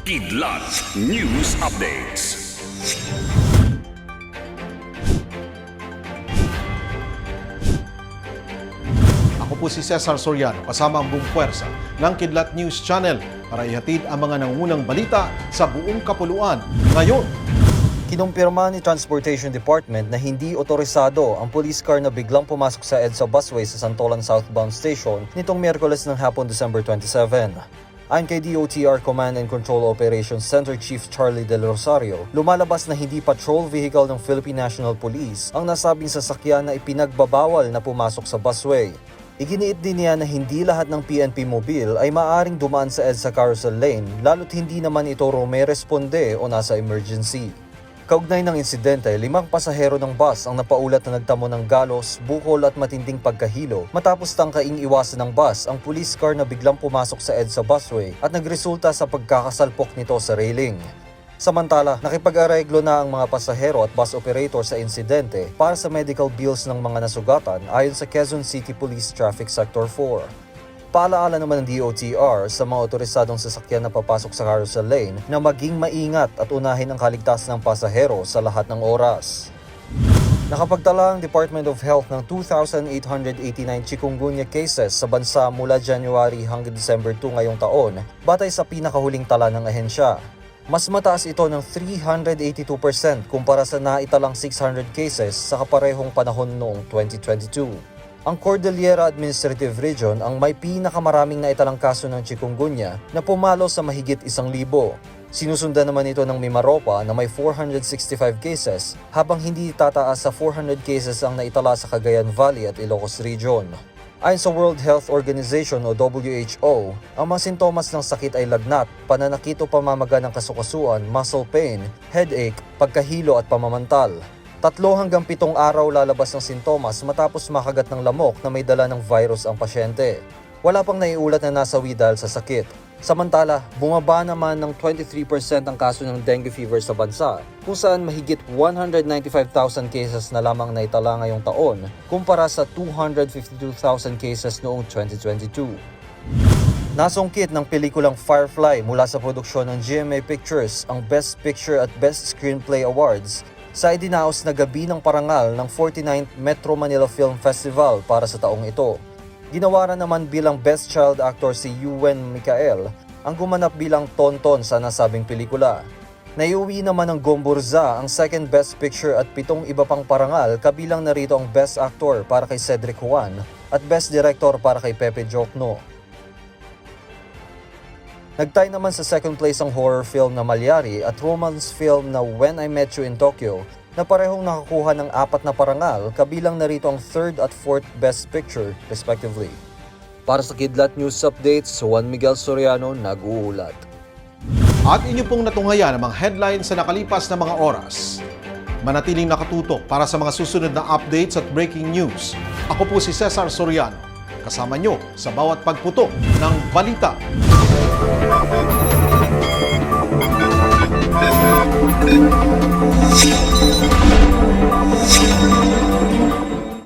Kidlat News Updates. Ako po si Cesar Soriano kasama ang buong puwersa ng Kidlat News Channel para ihatid ang mga nangunang balita sa buong kapuluan. Ngayon, Kinumpirma ni Transportation Department na hindi otorisado ang police car na biglang pumasok sa EDSA busway sa Santolan Southbound Station nitong Miyerkules ng hapon December 27. Ayon kay DOTR Command and Control Operations Center Chief Charlie Del Rosario, lumalabas na hindi patrol vehicle ng Philippine National Police ang nasabing sasakyan na ipinagbabawal na pumasok sa busway. Iginiit din niya na hindi lahat ng PNP Mobile ay maaring dumaan sa EDSA Carousel Lane lalo't hindi naman ito may responde o nasa emergency. Kaugnay ng insidente, limang pasahero ng bus ang napaulat na nagtamo ng galos, bukol at matinding pagkahilo matapos tangkaing iwasan ng bus ang police car na biglang pumasok sa EDSA busway at nagresulta sa pagkakasalpok nito sa railing. Samantala, nakipag-areglo na ang mga pasahero at bus operator sa insidente para sa medical bills ng mga nasugatan ayon sa Quezon City Police Traffic Sector 4. Paalaala naman ng DOTR sa mga otorisadong sasakyan na papasok sa carousel lane na maging maingat at unahin ang kaligtasan ng pasahero sa lahat ng oras. Nakapagtala ang Department of Health ng 2,889 chikungunya cases sa bansa mula January hanggang December 2 ngayong taon, batay sa pinakahuling tala ng ahensya. Mas mataas ito ng 382% kumpara sa naitalang 600 cases sa kaparehong panahon noong 2022. Ang Cordillera Administrative Region ang may pinakamaraming naitalang kaso ng chikungunya na pumalo sa mahigit isang libo. Sinusundan naman ito ng Mimaropa na may 465 cases habang hindi tataas sa 400 cases ang naitala sa Cagayan Valley at Ilocos Region. Ayon sa World Health Organization o WHO, ang mga sintomas ng sakit ay lagnat, pananakit o pamamaga ng kasukasuan, muscle pain, headache, pagkahilo at pamamantal. Tatlo hanggang pitong araw lalabas ng sintomas matapos makagat ng lamok na may dala ng virus ang pasyente. Wala pang naiulat na nasawi dahil sa sakit. Samantala, bumaba naman ng 23% ang kaso ng dengue fever sa bansa, kung saan mahigit 195,000 cases na lamang naitala ngayong taon, kumpara sa 252,000 cases noong 2022. Nasungkit ng pelikulang Firefly mula sa produksyon ng GMA Pictures ang Best Picture at Best Screenplay Awards sa idinaos na gabi ng parangal ng 49th Metro Manila Film Festival para sa taong ito. Ginawaran naman bilang Best Child Actor si Ewan Mikael ang gumanap bilang Tonton sa nasabing pelikula. Naiuwi naman ng Gomburza ang second Best Picture at pitong iba pang parangal kabilang narito ang Best Actor para kay Cedric Juan at Best Director para kay Pepe Jokno. Nagtay naman sa second place ang horror film na Malyari at romance film na When I Met You in Tokyo na parehong nakakuha ng apat na parangal kabilang narito ang third at fourth best picture respectively. Para sa Kidlat News Updates, Juan Miguel Soriano nag-uulat. at inyo pong natunghayan ang mga headlines sa nakalipas na mga oras. Manatiling nakatutok para sa mga susunod na updates at breaking news. Ako po si Cesar Soriano, kasama nyo sa bawat pagputok ng balita. Kidlat